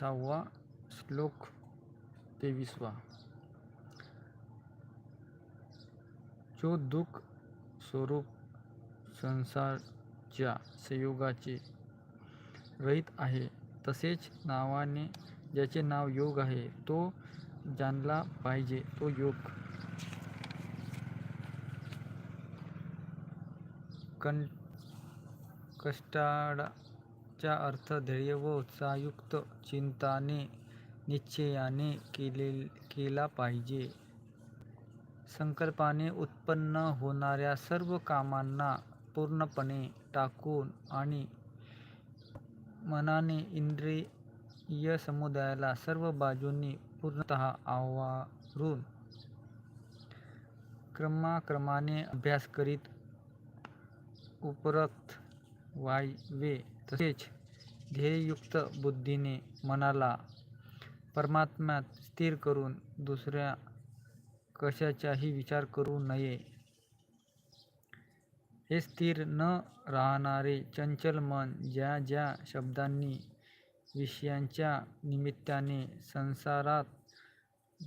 सहावा श्लोक तेवीसवा. जो दुःख स्वरूप संसारच्या संयोगाचे रहित आहे तसेच नावाने ज्याचे नाव योग आहे तो जाणला पाहिजे तो योग. कं कष्टाळाचा अर्थ ध्येय व उत्साहयुक्त चिंताने निश्चयाने केले केला पाहिजे. संकल्पाने उत्पन्न होणाऱ्या सर्व कामांना पूर्णपणे टाकून आणि मनाने इंद्रिय समुदायाला सर्व बाजूंनी पूर्णतः आवरून क्रमाक्रमाने अभ्यास करीत उपरक्त व्हावे तसेच ध्येययुक्त बुद्धीने मनाला परमात्म्यात स्थिर करून दुसऱ्या कशाचाही विचार करू नये. हे स्थिर न राहणारे चंचल मन ज्या ज्या शब्दांनी विषयांच्या निमित्ताने संसारात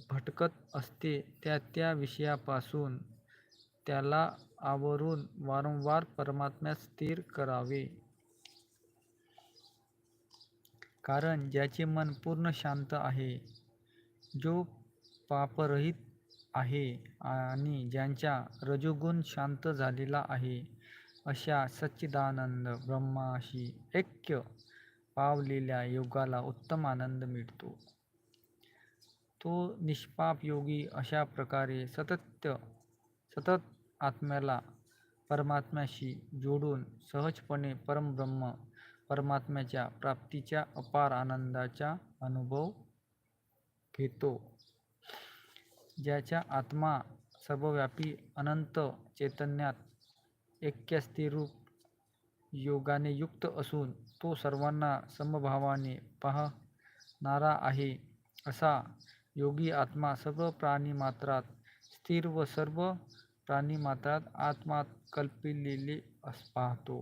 भटकत असते त्या त्या विषयापासून त्याला आवरून वारंवार परमात्म्यात स्थिर करावे. कारण ज्याचे मन पूर्ण शांत आहे जो पापरहित आहे आणि ज्यांचा रजोगुण शांत झालेला आहे अशा सच्चिदानंद ब्रह्माशी ऐक्य पावलेल्या योगाला उत्तम आनंद मिळतो. तो निष्पाप योगी अशा प्रकारे सतत सतत आत्म्याला परमात्म्याशी जोडून सहजपणे परमब्रह्म परमात्म्याच्या प्राप्तीच्या अपार आनंदाचा अनुभव घेतो. ज्याच्या आत्मा सर्वव्यापी अनंत चैतन्यात ऐक्यस्थिरूप योगाने युक्त असून तो सर्वांना समभावाने पाहणारा आहे असा योगी आत्मा सर्व प्राणीमात्रात स्थिर व सर्व प्राणीमात्रात आत्मा कल्पिलेले पाहतो.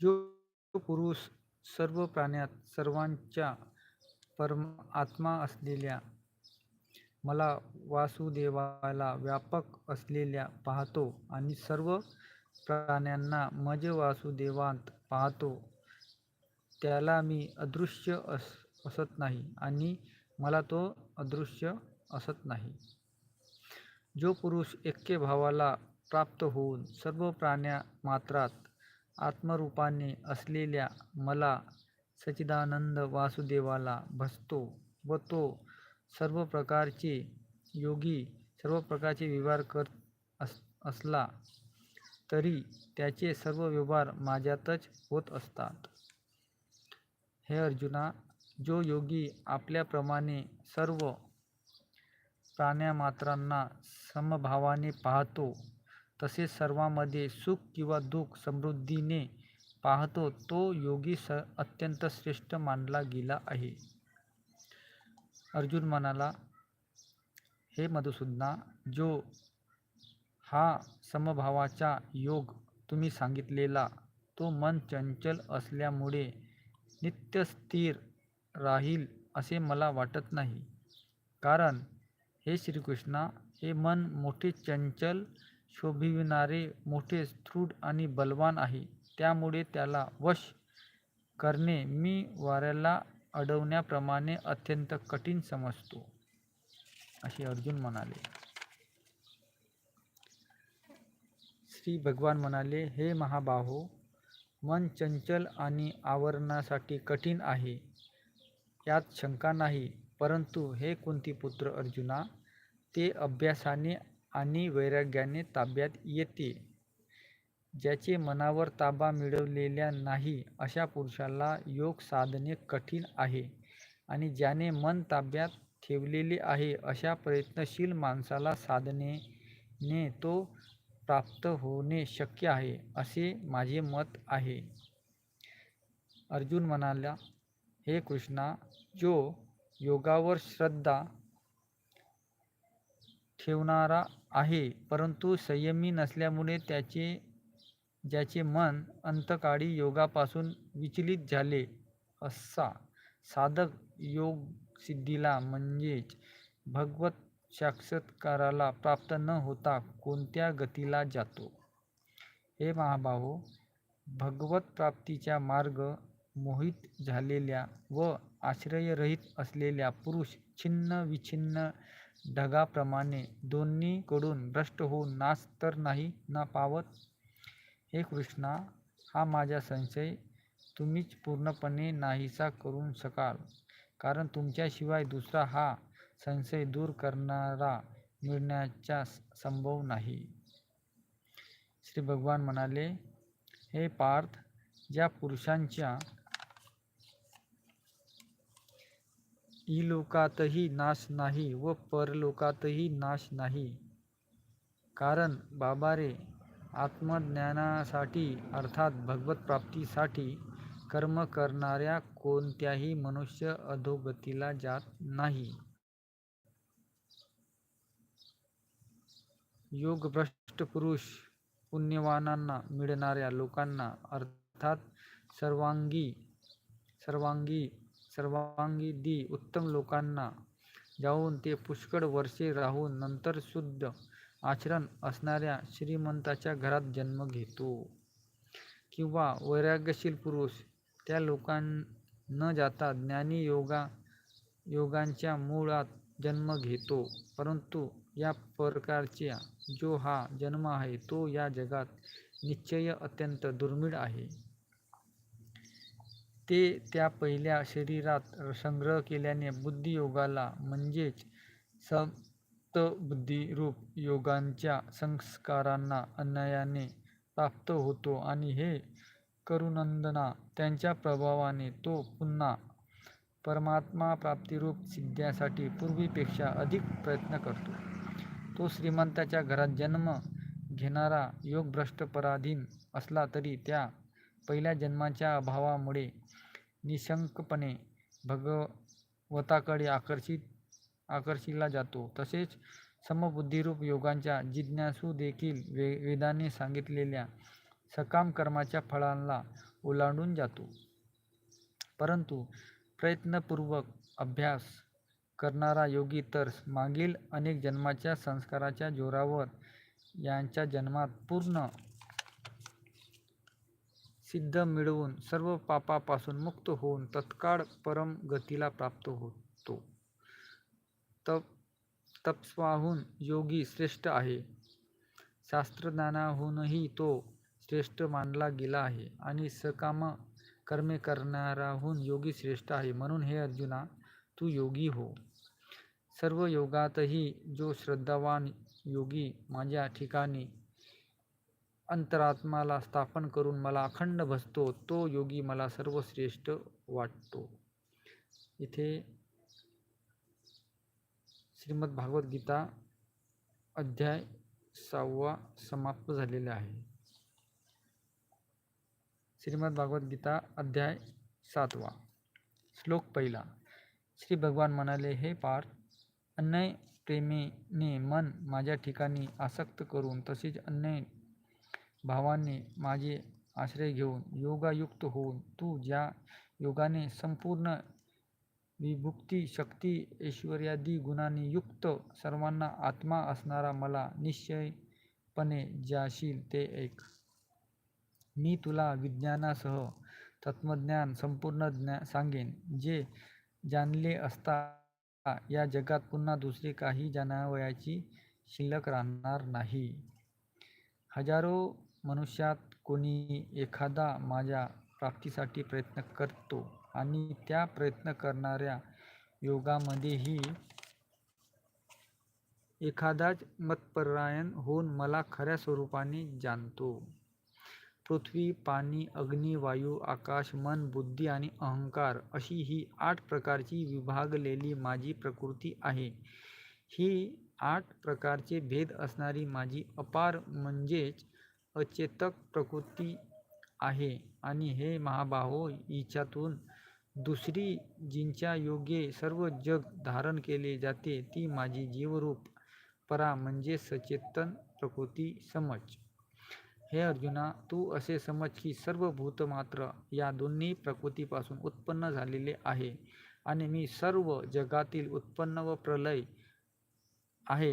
जो पुरुष सर्व प्राण्यात सर्वांच्या परम आत्मा असलेल्या मला वासुदेवाला व्यापक असलेल्या पाहतो आणि सर्व प्राण्यांना मज वासुदेवांत पाहतो त्याला मी अदृश्य अस असत नाही आणि मला तो अदृश्य असत नाही. जो पुरुष एक्के भावाला प्राप्त होऊन सर्व प्राण्या मात्रात आत्मरूपाने असलेल्या मला सच्चिदानंद वासुदेवाला भसतो व तो सर्व प्रकारचे योगी सर्व प्रकारचे व्यवहार करत अस असला तरी त्याचे सर्व व्यवहार माझ्यातच होत असतात. हे अर्जुना जो योगी आपल्याप्रमाणे सर्व प्राण्यामात्रांना समभावाने पाहतो तसेच सर्वांमध्ये सुख किंवा दुःख समृद्धीने पाहतो तो योगी स अत्यंत श्रेष्ठ मानला गेला आहे. अर्जुन म्हणाला हे मधुसूदना जो हा समभावाचा योग तुम्ही सांगितलेला तो मन चंचल असल्यामुळे नित्य स्थिर राहील असे मला वाटत नाही. कारण हे श्रीकृष्णा हे मन मोठे चंचल शोभिविणारे मोठे स्थूळ आणि बलवान आहे. त्यामुळे त्याला वश करणे मी वाऱ्याला अडवण्याप्रमाणे अत्यंत कठीण समजतो असे अर्जुन म्हणाले. श्री भगवान म्हणाले हे महाबाहो मन चंचल आणि आवरणासाठी कठीण आहे. यात शंका नाही परंतु हे कुंतीपुत्र अर्जुना ते अभ्यासाने आणि वैराग्याने ताब्यात येते. ज्याचे मनावर ताबा मिळवलेल्या नाही अशा पुरुषाला योग साधणे कठीण आहे आणि ज्याने मन ताब्यात ठेवलेले आहे अशा प्रयत्नशील माणसाला साधनेने तो प्राप्त होणे शक्य आहे असे माझे मत आहे. अर्जुन म्हणाला हे कृष्णा जो योगावर श्रद्धा ठेवणारा आहे परंतु संयमी नसल्यामुळे त्याचे ज्याचे मन अंतकाळी योगापासून विचलित झाले असा साधक योग सिद्धीला म्हणजेच भगवत साक्षात्काराला प्राप्त न होता कोणत्या गतीला जातो? हे महाभाव भगवत प्राप्तीचा मार्ग मोहित झालेल्या व आश्रयरहित असलेल्या पुरुष छिन्न विछिन्न ढगाप्रमाणे दोन्हीकडून भ्रष्ट होऊन नाश तर नाही ना पावत? हे कृष्णा हा माझा संशय. तुम्हीच पूर्णपणे नाहीसा करू शकाल. कारण तुमच्याशिवाय दुसरा हा संशय दूर करणारा मिळण्याचा संभव नाही. श्री भगवान म्हणाले हे पार्थ ज्या पुरुषांच्या इलोकातही नाश नाही व परलोकातही नाश नाही. कारण बाबा रे आत्मज्ञानासाठी अर्थात भगवत प्राप्तीसाठी कर्म करणाऱ्या कोणत्याही मनुष्य अधोगतीला जात नाही. योगभ्रष्ट पुरुष पुण्यवानांना मिळणाऱ्या लोकांना अर्थात सर्वांगी सर्वांगी सर्वांगी दी उत्तम लोकांना. जाऊन ते पुष्कळ वर्षे राहून नंतर शुद्ध आचरण असणाऱ्या श्रीमंताच्या घरात जन्म घेतो. किंवा वैराग्यशील पुरुष त्या लोकां न जाता ज्ञानी योगा योगांच्या मुळात जन्म घेतो. परंतु या प्रकारच्या जो हा जन्म आहे तो या जगात निश्चय अत्यंत दुर्मिळ आहे. ते त्या पहिल्या शरीरात संग्रह केल्याने बुद्धियोगाला म्हणजेच सप्तबुद्धीरूप योगांच्या संस्कारांना अन्यायाने प्राप्त होतो आणि हे करुनंदना त्यांच्या प्रभावाने तो पुन्हा परमात्मा प्राप्तिरूप सिद्ध्यासाठी पूर्वीपेक्षा अधिक प्रयत्न करतो. तो श्रीमंताच्या घरात जन्म घेणारा योगभ्रष्ट पराधीन असला तरी त्या पहिल्या जन्माच्या अभावामुळे निशंकपणे भगवताकडे आकर्षित आकर्षिला जातो. तसेच समबुद्धिरूप योगांच्या जिज्ञासू देखील वे वेदाने सांगितलेल्या सकाम कर्माच्या फळांना ओलांडून जातो. परंतु प्रयत्नपूर्वक अभ्यास करणारा योगी तर मागील अनेक जन्माच्या संस्काराच्या जोरावर यांच्या जन्मात पूर्ण सिद्ध मिळवून सर्व पापापासून मुक्त होऊन तत्काळ परम गतीला प्राप्त होतो. तप तपस्वाहून योगी श्रेष्ठ आहे. शास्त्रज्ञानाहूनही तो श्रेष्ठ मानला गेला आहे आणि सकाम कर्मे करणाराहून योगी श्रेष्ठ आहे. म्हणून हे अर्जुना तू योगी हो. सर्व योगातही जो श्रद्धावान योगी माझ्या ठिकाणी अंतरात्माला स्थापन करून मला अखंड भसतो तो योगी मला सर्वश्रेष्ठ वाटतो. इथे श्रीमद भागवद्गीता गीता अध्याय सहावा समाप्त झालेला आहे. श्रीमद भागवद्गीता गीता अध्याय सातवा. श्लोक पहिला. श्री भगवान म्हणाले हे पार्थ अन्य प्रेमेने मन माझ्या ठिकाणी आसक्त करून तसेच अन्य भावाने माझे आश्रय घेऊन योगायुक्त होऊन तू ज्या योगाने संपूर्ण विभुक्ती शक्ती ऐश्वर्यादी गुणांनी युक्त सर्वांना आत्मा असणारा मला निश्चयपणे जाशील ते एक. मी तुला विज्ञानासह तत्त्वज्ञान संपूर्ण ज्ञा सांगेन जे जाणले असता या जगात पुन्हा दुसरे काही जाणावयाची शिल्लक राहणार नाही. हजारो मनुष्यात कोणी एखादा माझ्या प्राप्तीसाठी प्रयत्न करतो आणि त्या प्रयत्न करणाऱ्या योगामध्येही एखादाच मतपरायण होऊन मला खऱ्या स्वरूपाने जाणतो. पृथ्वी पाणी अग्नी वायू आकाश मन बुद्धी आणि अहंकार अशी ही आठ प्रकारची विभागलेली माझी प्रकृती आहे. ही आठ प्रकारचे भेद असणारी माझी अपार म्हणजेच अचेतक प्रकृती आहे आणि हे महाबाहो हिच्यातून दुसरी जिंच्या योगे सर्व जग धारण केले जाते ती माझी जीवरूप परा म्हणजे सचेतन प्रकृती समज. हे अर्जुना तू असे समज की सर्व भूतमात्र या दोन्ही प्रकृतीपासून उत्पन्न झालेले आहे आणि मी सर्व जगातील उत्पन्न व प्रलय आहे.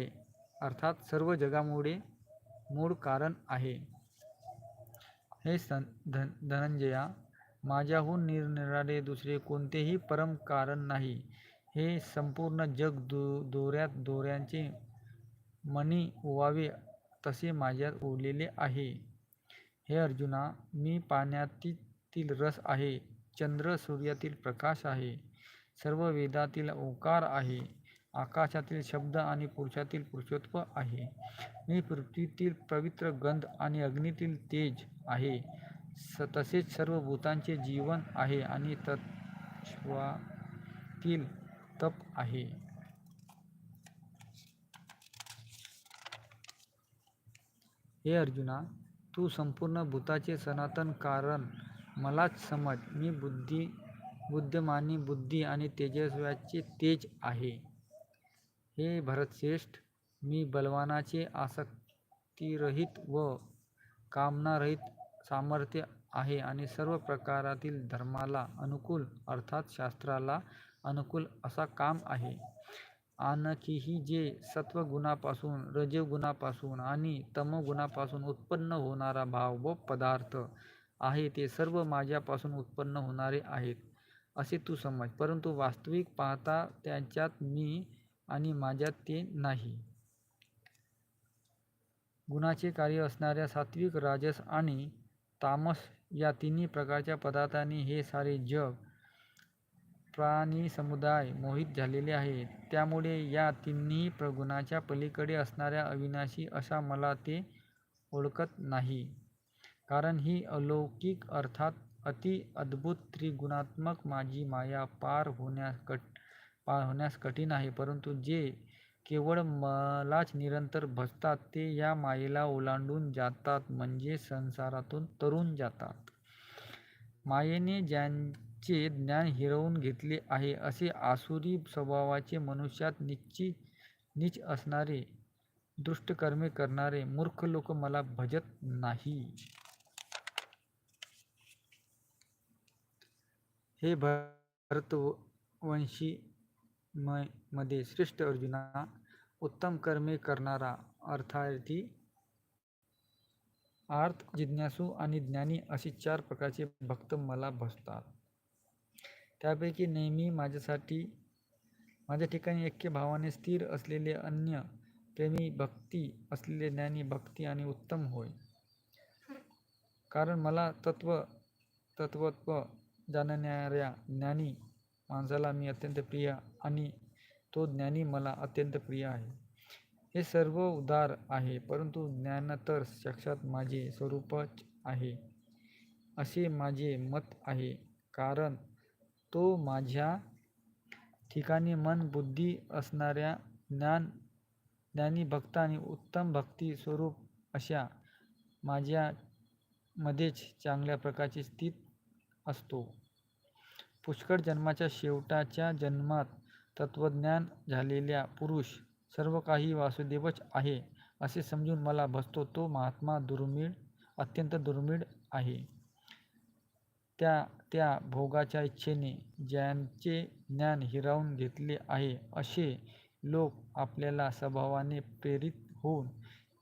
अर्थात सर्व जगामुळे मूळ कारण आहे. हे सन धन धनंजया माझ्याहून निरनिराळे दुसरे कोणतेही परम कारण नाही. हे संपूर्ण जग दो दोऱ्यात दोऱ्यांचे मणी ओवावे तसे माझ्यात ओवलेले आहे. हे अर्जुना मी पाण्यातील रस आहे. चंद्र सूर्यातील प्रकाश आहे. सर्व वेदातील ओकार आहे. आकाशातील शब्द आणि पुरुषातील पुरुषत्व आहे. मी पृथ्वीतील पवित्र गंध आणि अग्नीतील तेज आहे. स तसेच सर्व भूतांचे जीवन आहे आणि तत्वातील तप आहे. हे अर्जुना तू संपूर्ण भूताचे सनातन कारण मलाच समज. मी बुद्धी बुद्धिमानी बुद्धी आणि तेजस्व्याचे तेज आहे. हे भरतश्रेष्ठ मी बलवानाचे आसक्तिरहित व कामनारहित सामर्थ्य आहे आणि सर्व प्रकारातील धर्माला अनुकूल अर्थात शास्त्राला अनुकूल असा काम आहे. आणखीही जे सत्वगुणापासून रजगुणापासून आणि तमगुणापासून उत्पन्न होणारा भाव व पदार्थ आहे ते सर्व माझ्यापासून उत्पन्न होणारे आहेत असे तू समज. परंतु वास्तविक पाहता त्यांच्यात मी आणि माझ्यात ते नाही. गुणाचे कार्य असणाऱ्या सात्विक राजस आणि तामस या तिन्ही प्रकारच्या पदार्थांनी हे सारे जग प्राणी समुदाय मोहित झालेले आहे त्यामुळे या तिन्ही प्रगुणाच्या पलीकडे असणाऱ्या अविनाशी असा मला ते ओळखत नाही. कारण ही अलौकिक अर्थात अति अद्भुत त्रिगुणात्मक माझी माया पार होण्यास कट पार होण्यास कठीण आहे. परंतु जे केवळ मलाच निरंतर भजतात ते या मायेला ओलांडून जातात म्हणजे संसारातून तरून जातात. मायेने ज्यांचे ज्ञान हिरवून घेतले आहे असे आसुरी स्वभावाचे मनुष्यात निश्चित नीच असणारे दुष्टकर्मे करणारे मूर्ख लोक मला भजत नाही. हे भरतवंशी म मध्ये श्रेष्ठ अर्जुना उत्तम कर्मे करणारा अर्थार्थी अर्थ जिज्ञासू आणि ज्ञानी असे चार प्रकारचे भक्त मला भसतात त्यापैकी नेहमी माझ्यासाठी माझ्या ठिकाणी ऐक्य भावाने स्थिर असलेले अन्य प्रेमी भक्ती असलेले ज्ञानी भक्ती आणि उत्तम होय. कारण मला तत्व तत्वत्व जाणणाऱ्या ज्ञानी माणसाला मी अत्यंत प्रिय आणि तो ज्ञानी मला अत्यंत प्रिय आहे. हे सर्व उदार आहे परंतु ज्ञान तर साक्षात माझे स्वरूपच आहे असे माझे मत आहे. कारण तो माझ्या ठिकाणी मन बुद्धी असणाऱ्या ज्ञान ज्ञानी भक्त आणि उत्तम भक्ती स्वरूप अशा माझ्यामध्येच चांगल्या प्रकारचे स्थित असतो. पुष्कळ जन्माच्या शेवटाच्या जन्मात तत्वज्ञान झालेल्या पुरुष सर्व काही वासुदेवच आहे असे समजून मला बसतो तो महात्मा दुर्मिळ अत्यंत दुर्मिळ आहे. त्या त्या भोगाच्या इच्छेने ज्यांचे ज्ञान हिरावून घेतले आहे असे लोक आपल्याला स्वभावाने प्रेरित होऊन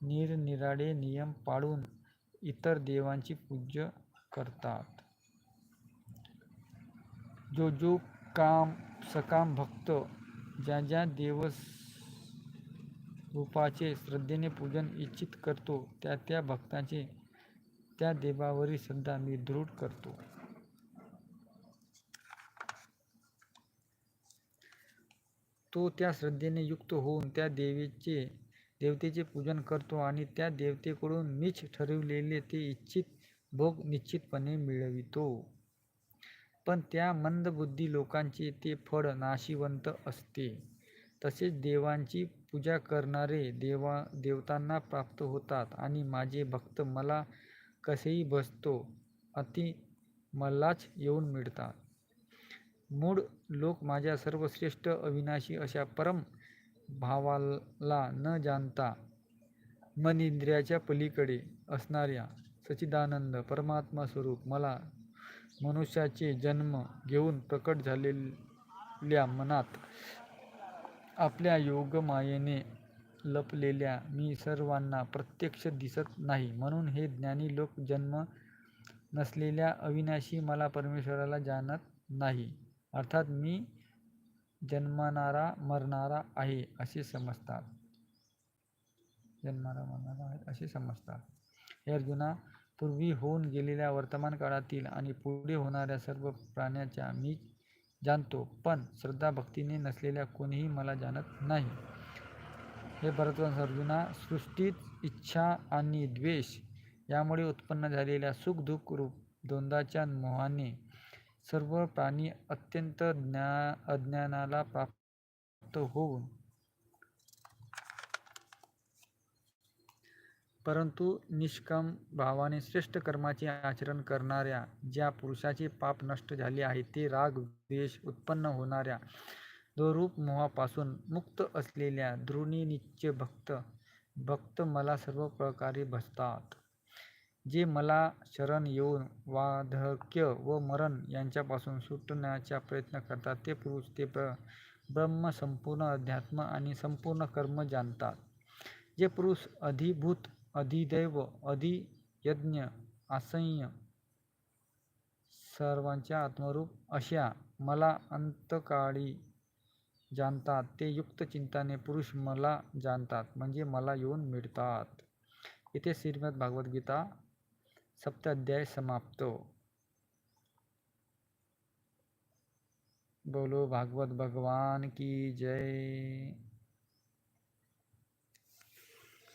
निरनिराळे नियम पाळून इतर देवांची पूजा करतात. जो जो काम सकाम भक्त ज्या ज्या देवस रूपाचे श्रद्धेने पूजन इच्छित करतो त्या त्या भक्तांचे त्या देवावरील श्रद्धा मी दृढ करतो. तो त्या श्रद्धेने युक्त होऊन त्या देवीचे देवतेचे पूजन करतो आणि त्या देवतेकडून मीच ठरविलेले ते इच्छित भोग निश्चितपणे मिळवितो. पण त्या मंदबुद्धी लोकांचे ते फळ नाशिवंत असते. तसेच देवांची पूजा करणारे देवा देवतांना प्राप्त होतात. आणि माझे भक्त मला कसेही बसतो अति मलाच येऊन मिळतात. मूळ लोक माझ्या सर्वश्रेष्ठ अविनाशी अशा परम भावाला न जाणता मन इंद्रियाच्या पलीकडे असणाऱ्या सच्चिदानंद परमात्मा स्वरूप मला मनुष्याचे जन्म घेऊन प्रकट झालेल्या मनात आपल्या योगमायेने लपलेल्या मी सर्वांना प्रत्यक्ष दिसत नाही. म्हणून हे ज्ञानी लोक जन्म नसलेल्या अविनाशी मला परमेश्वराला जाणत नाही. अर्थात मी जन्मणारा मरणारा आहे असे समजतात. जन्मणारा मरणारा आहे असे समजतात. हे अर्जुना पूर्वी होऊन गेलेल्या वर्तमान काळातील आणि पुढे होणाऱ्या सर्व प्राण्याच्या मी जाणतो पण श्रद्धा भक्तीने नसलेल्या कोणीही मला जाणत नाही. हे भरतवंश अर्जुना सृष्टीत इच्छा आणि द्वेष यामुळे उत्पन्न झालेल्या सुखदुःख रूप द्वंद्वाच्या मोहाने सर्व प्राणी अत्यंत ज्ञा अज्ञानाला प्राप्त होऊन परंतु निष्काम भावाने श्रेष्ठ कर्माचे आचरण करणाऱ्या ज्या पुरुषाचे पाप नष्ट झाले आहे ते राग द्वेष उत्पन्न होणाऱ्या दोरूप मोहापासून मुक्त असलेल्या दृढनिश्चय भक्त भक्त मला सर्व प्रकारे भजतात. जे मला शरण येऊन वाधक्य व मरण यांच्यापासून सुटण्याचा प्रयत्न करतात ते पुरुष ते प्र ब्रह्म संपूर्ण अध्यात्म आणि संपूर्ण कर्म जाणतात. जे पुरुष अधिभूत अधिदैव अधियज्ञ असंय सर्वांच्या आत्मरूप अशा मला अंतकाळी जाणतात. ते युक्त चिंताने पुरुष मला जाणतात म्हणजे मला येऊन मिळतात. इथे श्रीमद भागवत गीता सप्ताध्याय समाप्त. बोलो भागवत भगवान की जय.